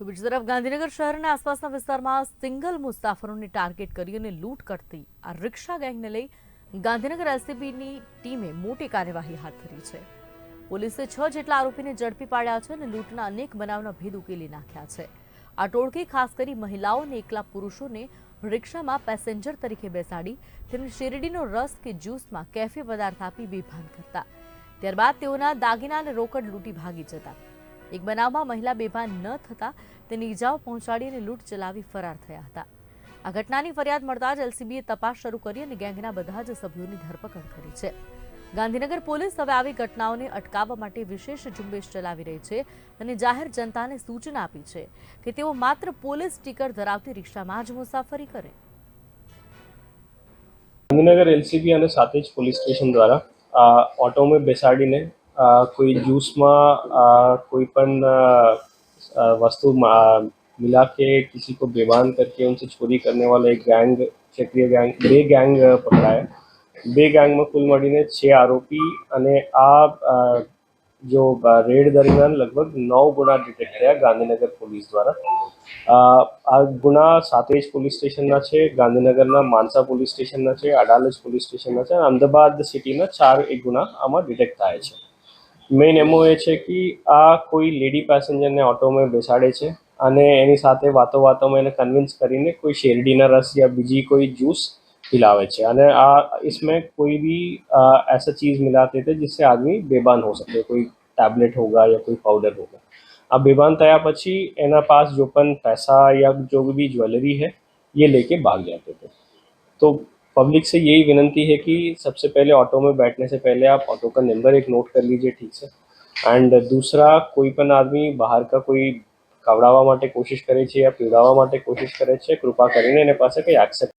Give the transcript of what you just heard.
તો બીજી તરફ ગાંધીનગર શહેરના આસપાસના વિસ્તારમાં સિંગલ મુસાફરોને ટાર્ગેટ કરી અને લૂંટ કરતી આ રિક્ષા ગેંગને લઈ ગાંધીનગર એલસીબીની ટીમે મોટી કાર્યવાહી હાથ ધરી છે. પોલીસે છ જેટલા આરોપીને ઝડપી પાડ્યા છે અને લૂંટના અનેક બનાવના ભેદ ઉકેલી નાખ્યા છે. આ ટોળકી ખાસ કરી મહિલાઓ અને એકલા પુરુષોને રિક્ષામાં પેસેન્જર તરીકે બેસાડી તેમને શેરડીનો રસ કે જ્યુસમાં કેફી પદાર્થ આપી બેભાન કરતા. ત્યારબાદ તેઓના દાગીના અને રોકડ લૂંટી ભાગી જતા. એક બનાવમાં મહિલા બેભાન ન થતા તેને ઇજાઓ પહોંચાડી અને લૂંટ ચલાવી ફરાર થયા હતા. આ ઘટનાની ફરિયાદ મળતા જ એલસીબીએ તપાસ શરૂ કરી અને ગેંગના બધા જ સભ્યોની ધરપકડ કરી છે. ગાંધીનગર પોલીસ હવે આવી ઘટનાઓને અટકાવવા માટે વિશેષ ઝુંબેશ ચલાવી રહી છે અને જાહેર જનતાને સૂચના આપી છે કે તેઓ માત્ર પોલીસ સ્ટીકર ધરાવતી રિક્ષામાં જ મુસાફરી કરે. ગાંધીનગર એલસીબી અને સાથે જ પોલીસ સ્ટેશન દ્વારા ઓટોમાં બેસાડીને કોઈ जूसમાં કોઈ પણ वस्तु मिला के કિસી को बेमान करके उनसे ચોરી करने वाला एक गैंग ક્ષત્રિય ગેંગ, બે ગેંગ પકડાયા. બે ગેંગમાં કુલ મળીને છે આરોપી અને આ જો રેડ દરમિયાન લગભગ નવ ગુના ડિટેક્ટ થયા ગાંધીનગર પોલીસ દ્વારા. આ ગુના સાતેજ પોલીસ સ્ટેશનના છે, ગાંધીનગરના માનસા પોલીસ સ્ટેશનના છે, અડાલજ પોલીસ સ્ટેશનના છે, અને અમદાવાદ સિટીના ચાર એક ગુના આમાં ડિટેક્ટ થાય છે. મેઇન એમો એ છે કે આ કોઈ લેડી પેસેન્જરને ઓટોમાં બેસાડે છે અને એની સાથે વાતો વાતોમાં એને કન્વિન્સ કરીને કોઈ શેરડીના રસ યા બીજી કોઈ જ્યુસ पिलावे અને આ ઇસમે કોઈ भी ऐसा ચીઝ मिलाते थे जिससे આદમી બેબાન હો सके કોઈ ટેબ્લેટ હોગા या कोई पाउडर होगा આ બેબાન થયા પછી એના પાસ જો પણ પૈસા યા જો બી જ્વેલરી હે ये लेके भाग जाते थे तो पब्लिक से यही विनंती है कि सबसे पहले ऑटो में बैठने से पहले आप ऑटो का नंबर एक नोट कर लीजिए ठीक से एंड दूसरा कोई पण आदमी બહાર का કોઈ કવડાવવા માટે કોશિશ કરે છે યા પીવડાવવા માટે કોશિશ કરે છે કૃપા કરીને એને પાસે કંઈ એક્સેપ્ટ